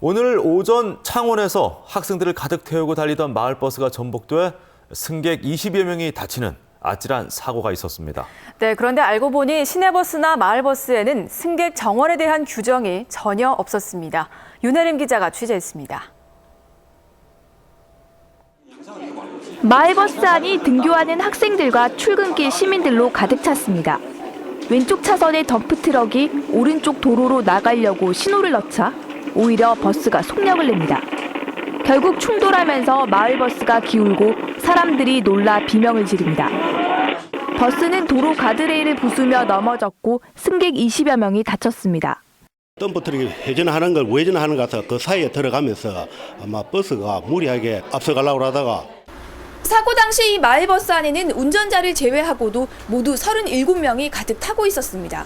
오늘 오전 창원에서 학생들을 가득 태우고 달리던 마을버스가 전복돼 승객 20여 명이 다치는 아찔한 사고가 있었습니다. 네, 그런데 알고 보니 시내버스나 마을버스에는 승객 정원에 대한 규정이 전혀 없었습니다. 윤혜림 기자가 취재했습니다. 마을버스 안이 등교하는 학생들과 출근길 시민들로 가득 찼습니다. 왼쪽 차선의 덤프트럭이 오른쪽 도로로 나가려고 신호를 넣자 오히려 버스가 속력을 냅니다. 결국 충돌하면서 마을버스가 기울고 사람들이 놀라 비명을 지릅니다. 버스는 도로 가드레일을 부수며 넘어졌고 승객 20여 명이 다쳤습니다. 덤프트럭이 회전하는 걸 우회전하는 것 같아 그 사이에 들어가면서 아마 버스가 무리하게 앞서가려고 하다가 사고 당시 이 마을버스 안에는 운전자를 제외하고도 모두 37명이 가득 타고 있었습니다.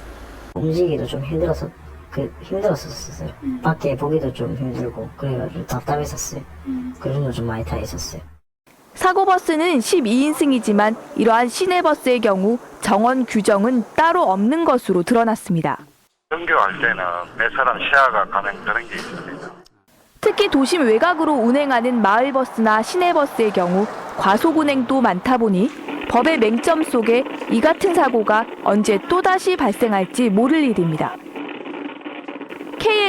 움직이기도 좀 힘들어서 그 힘들었었어요. 밖에 보기도 좀 힘들고 그래가지고 답답했었어요. 그런 거좀 많이 타 있었어요. 사고 버스는 12인승이지만 이러한 시내버스의 경우 정원 규정은 따로 없는 것으로 드러났습니다. 등교할 때는 몇 사람 시야가 가능되는 게 있습니다. 특히 도심 외곽으로 운행하는 마을버스나 시내버스의 경우 과속 운행도 많다 보니 법의 맹점 속에 이 같은 사고가 언제 또다시 발생할지 모를 일입니다.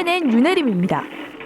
KNN 윤혜림입니다.